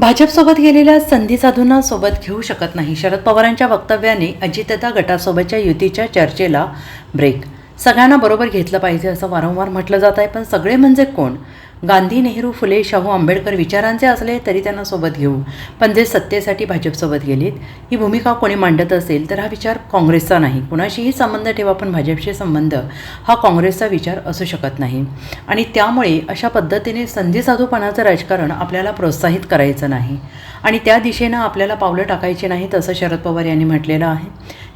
भाजपसोबत गेलेल्या संधी साधूंना सोबत घेऊ शकत नाही. शरद पवारांच्या वक्तव्याने अजितदा गटासोबतच्या युतीच्या चर्चेला ब्रेक सगळ्यांना बरोबर घेतलं पाहिजे असं वारंवार म्हटलं जात आहे पण सगळे म्हणजे कोण? गांधी नेहरू फुले शाहू आंबेडकर विचारांचे असले तरी त्यांना सोबत घेऊ पण जे सत्तेसाठी भाजपसोबत गेलीत ही भूमिका कोणी मांडत असेल तर हा विचार काँग्रेसचा नाही. कुणाशीही संबंध ठेवा पण भाजपशी संबंध हा काँग्रेसचा विचार असू शकत नाही. आणि त्यामुळे अशा पद्धतीने संधी साधूपणाचं राजकारण आपल्याला प्रोत्साहित करायचं नाही. आणि त्या दिशेनं आपल्याला पावलं टाकायची नाहीत असं शरद पवार यांनी म्हटलेलं आहे.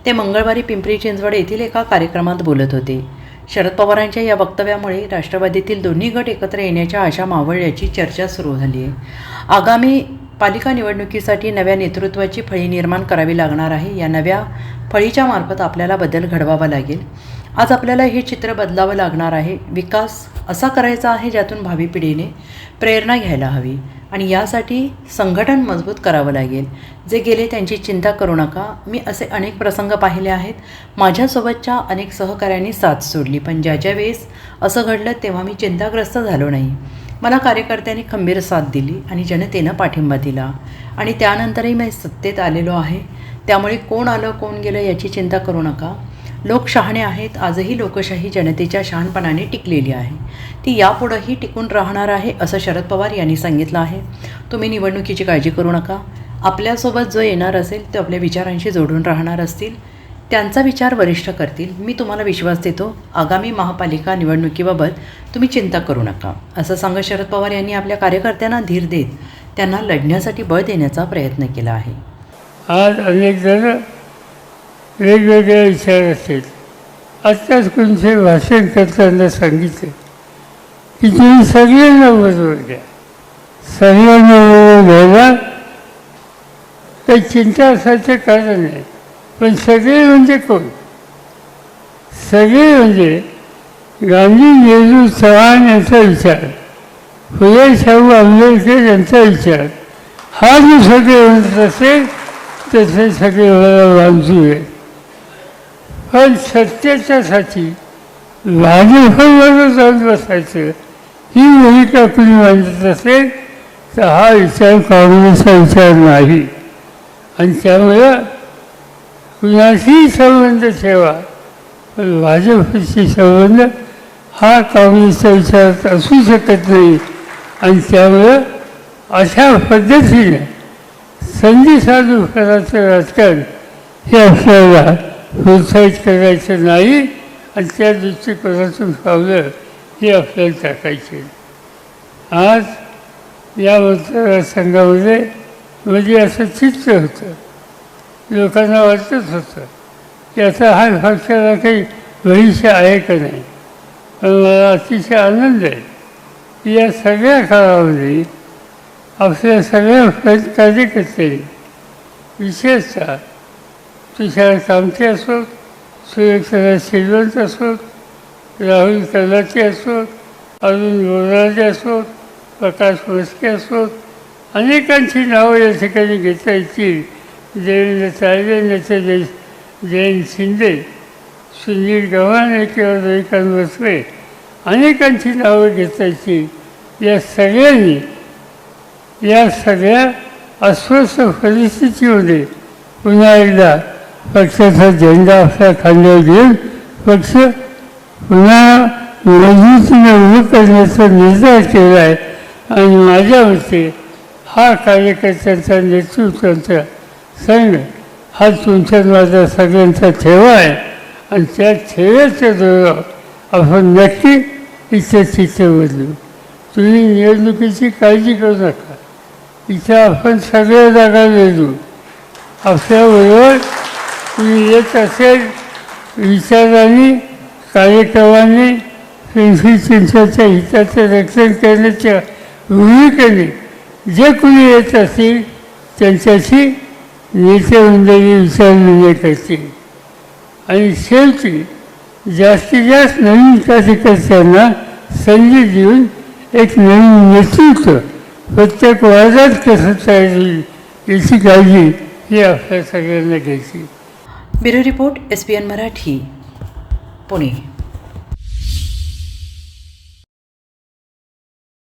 ते मंगळवारी पिंपरी चिंचवड येथील एका कार्यक्रमात बोलत होते. शरद पवारांच्या या वक्तव्यामुळे राष्ट्रवादीतील दोन्ही गट एकत्र येण्याच्या आशा मावळल्याची चर्चा सुरू झाली आहे. आगामी पालिका निवडणुकीसाठी नव्या नेतृत्वाची फळी निर्माण करावी लागणार आहे. या नव्या फळीच्या मार्फत आपल्याला बदल घडवावा लागेल. आज आपल्याला हे चित्र बदलावं लागणार आहे. विकास असा करायचा आहे ज्यातून भावी पिढीने प्रेरणा घ्यायला हवी आणि यासाठी संघटन मजबूत करावं लागेल. जे गेले त्यांची चिंता करू नका. मी असे अनेक प्रसंग पाहिले आहेत. माझ्यासोबतच्या अनेक सहकाऱ्यांनी साथ सोडली पण ज्या ज्या वेळेस असं घडलं तेव्हा मी चिंताग्रस्त झालो नाही. मला कार्यकर्त्यांनी खंबीर साथ दिली आणि जनतेनं पाठिंबा दिला. आणि त्यानंतरही मी सत्तेत आलेलो आहे. त्यामुळे कोण आलं कोण गेलं याची चिंता करू नका. लोक शहाणे आहेत आजही लोकशाही जनतेच्या शहाणपणाने टिकलेली आहे. ती यापुढंही टिकून राहणार आहे असं शरद पवार यांनी सांगितलं आहे. तुम्ही निवडणुकीची काळजी करू नका. आपल्यासोबत जो येणार असेल ते आपल्या विचारांशी जोडून राहणार असतील. त्यांचा विचार वरिष्ठ करतील. मी तुम्हाला विश्वास देतो आगामी महापालिका निवडणुकीबाबत तुम्ही चिंता करू नका. असं सांगत शरद पवार यांनी आपल्या कार्यकर्त्यांना धीर देत त्यांना लढण्यासाठी बळ देण्याचा प्रयत्न केला आहे. आज अनेक जण वेगवेगळे विचार असतील. आत्ताच कोणते भाषण करताना सांगितले. की तुम्ही सगळ्यांना बरोबर घ्या. सगळ्यांना बरोबर घ्यायला काही चिंता असायचं कारण नाही. पण सगळे म्हणजे कोण? सगळे म्हणजे गांधी नेहरू चव्हाण यांचा विचार. फुले शाहू आंबेडकर यांचा विचार. हा जो सगळे म्हणत असेल तसे सगळे बांधू आहे पण सत्तेच्यासाठी भाजपबरोबर जाऊन बसायचं. ही भूमिका कुणी मांडत असेल तर हा विचार काँग्रेसचा विचार नाही. आणि त्यामुळं कुणाशीही संबंध ठेवा. पण भाजपशी संबंध हा काँग्रेसच्या विचारात असू शकत नाही. आणि त्यामुळं अशा पद्धतीने संधी साधू करायचं राजकारण हे आपल्याला प्रोत्साहित करायचं नाही आणि त्या दृष्टिकोनातून पावलं हे आपल्याला टाकायचे. आज या मतदारसंघामध्ये म्हणजे असं चित्र होतं. लोकांना वाटत होतं की आता हा पक्षाला काही भविष्य आहे का नाही. पण मला अतिशय आनंद आहे की या सगळ्या काळामध्ये आपल्या सगळ्या कार्यकर्त्यांनी विशेषतः तुषार कामते असोत सुरेखरा श्रीवंत असोत राहुल कलाचे असोत अरुण बोराजे असोत प्रकाश मस्के असोत. अनेकांची नावं या ठिकाणी घेता येतील. देवेंद्र तायडे नेते जय जयंत शिंदे सुनील गव्हाणे किंवा दयकांत बसवे. अनेकांची नावं घेता येतील. या सगळ्यांनी या सगळ्या अस्वस्थ परिस्थितीमध्ये पुन्हा एकदा पक्षाचा झेंडा आपल्या खांद्यावर घेऊन पक्ष पुन्हा मजबूतीने उभं करण्याचा निर्धार केला आहे. आणि माझ्या मते हा कार्यकर्त्यांचा नेतृत्वाचा संघ हा तुमच्या माझा सगळ्यांचा ठेवा आहे. आणि त्या ठेव्याच्या जोरावर आपण नक्की इथे तिथे बदलू. तुम्ही निवडणुकीची काळजी करू नका. इथं आपण सगळ्या जागा लढू आपल्याबरोबर तुम्ही येत असेल विचारांनी कार्यक्रमांनी पेन्सिल चिंचाच्या हिताचं रक्षण करण्याच्या भूमिकेने जे कुणी येत असतील त्यांच्याशी नेते मंडळी विचारविनिमय करतील. आणि शेवटी जास्तीत जास्त नवीन कार्यकर्त्यांना संधी देऊन एक नवीन नेतृत्व प्रत्येक वर्गात कसं तयार होईल याची काळजी ही आपल्या सगळ्यांना घ्यायची. Bureau report S P N Marathi Pune.